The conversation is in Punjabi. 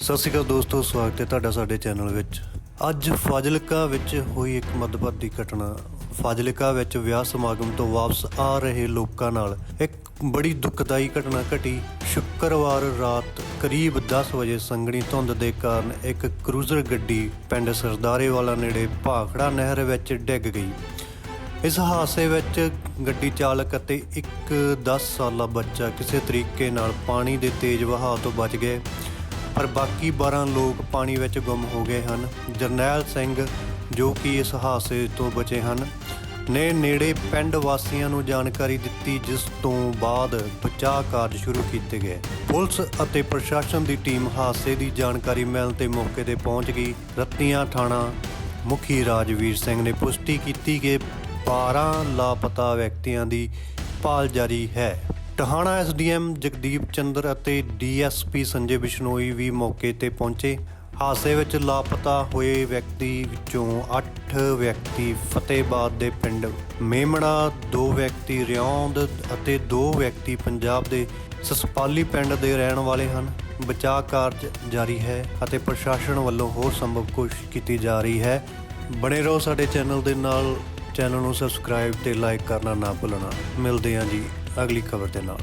ਸਤਿ ਸ਼੍ਰੀ ਅਕਾਲ ਦੋਸਤੋ, ਸਵਾਗਤ ਹੈ ਤੁਹਾਡਾ ਸਾਡੇ ਚੈਨਲ ਵਿੱਚ। ਅੱਜ ਫਾਜ਼ਿਲਕਾ ਵਿੱਚ ਹੋਈ ਇੱਕ ਮੱਦਭਾਗੀ ਘਟਨਾ। ਫਾਜ਼ਿਲਕਾ ਵਿੱਚ ਵਿਆਹ ਸਮਾਗਮ ਤੋਂ ਵਾਪਸ ਆ ਰਹੇ ਲੋਕਾਂ ਨਾਲ ਇੱਕ ਬੜੀ ਦੁਖਦਾਈ ਘਟਨਾ ਘਟੀ। ਸ਼ੁੱਕਰਵਾਰ ਰਾਤ ਕਰੀਬ 10 ਵਜੇ ਸੰਘਣੀ ਧੁੰਦ ਦੇ ਕਾਰਨ ਇੱਕ ਕਰੂਜ਼ਰ ਗੱਡੀ ਪਿੰਡ ਸਰਦਾਰੇਵਾਲਾ ਨੇੜੇ ਭਾਖੜਾ ਨਹਿਰ ਵਿੱਚ ਡਿੱਗ ਗਈ। ਇਸ ਹਾਦਸੇ ਵਿੱਚ ਗੱਡੀ ਚਾਲਕ ਅਤੇ ਇੱਕ 10 ਸਾਲਾ ਬੱਚਾ ਕਿਸੇ ਤਰੀਕੇ ਨਾਲ ਪਾਣੀ ਦੇ ਤੇਜ਼ ਵਹਾਅ ਤੋਂ ਬਚ ਗਏ। ਪਰ ਬਾਕੀ 12 ਲੋਕ ਪਾਣੀ ਵਿੱਚ ਗੁੰਮ ਹੋ ਗਏ ਹਨ। ਜਰਨੈਲ ਸਿੰਘ, ਜੋ ਕਿ ਇਸ ਹਾਦਸੇ ਤੋਂ ਬਚੇ ਹਨ, ਨੇ ਨੇੜੇ ਪਿੰਡ ਵਾਸੀਆਂ ਨੂੰ ਜਾਣਕਾਰੀ ਦਿੱਤੀ, ਜਿਸ ਤੋਂ ਬਾਅਦ ਬਚਾਅ ਕਾਰਜ ਸ਼ੁਰੂ ਕੀਤੇ ਗਏ। ਪੁਲਿਸ ਅਤੇ ਪ੍ਰਸ਼ਾਸਨ ਦੀ ਟੀਮ ਹਾਦਸੇ ਦੀ ਜਾਣਕਾਰੀ ਮਿਲਣ ਤੇ ਮੌਕੇ ਤੇ ਪਹੁੰਚ ਗਈ। ਰਤੀਆਂ ਥਾਣਾ ਮੁਖੀ ਰਾਜਵੀਰ ਸਿੰਘ ਨੇ ਪੁਸ਼ਟੀ ਕੀਤੀ ਕਿ 12 ਲਾਪਤਾ ਵਿਅਕਤੀਆਂ ਦੀ ਭਾਲ ਜਾਰੀ ਹੈ। ਟਹਾਣਾ ਐਸਡੀਐਮ ਜਗਦੀਪ ਚੰਦਰ ਅਤੇ ਡੀਐਸਪੀ ਸੰਜੇ ਬਿਸ਼ਨੋਈ ਵੀ ਮੌਕੇ ਤੇ ਪਹੁੰਚੇ। ਹਾਦਸੇ ਵਿੱਚ ਲਾਪਤਾ ਹੋਏ ਵਿਅਕਤੀ ਵਿੱਚੋਂ 8 ਵਿਅਕਤੀ ਫਤਿਹਬਾਦ ਦੇ ਪਿੰਡ ਮੇਮਣਾ 2 ਵਿਅਕਤੀ ਰਿਆਉਂਦ ਅਤੇ 2 ਵਿਅਕਤੀ ਪੰਜਾਬ ਦੇ ਸਸਪਾਲੀ ਪਿੰਡ ਦੇ ਰਹਿਣ ਵਾਲੇ ਹਨ। ਬਚਾਅ ਕਾਰਜ ਜਾਰੀ ਹੈ ਅਤੇ ਪ੍ਰਸ਼ਾਸਨ ਵੱਲੋਂ ਹੋਰ ਸੰਭਵ ਕੋਸ਼ਿਸ਼ ਕੀਤੀ ਜਾ ਰਹੀ ਹੈ। ਬਣੇ ਰਹੋ ਸਾਡੇ ਚੈਨਲ ਦੇ ਨਾਲ। ਚੈਨਲ ਨੂੰ ਸਬਸਕ੍ਰਾਈਬ ਤੇ ਲਾਈਕ ਕਰਨਾ ਨਾ ਭੁੱਲਣਾ। ਮਿਲਦੇ ਹਾਂ ਜੀ। ਅਗਲੀ ਖਬਰ ਦੇ ਨਾਲ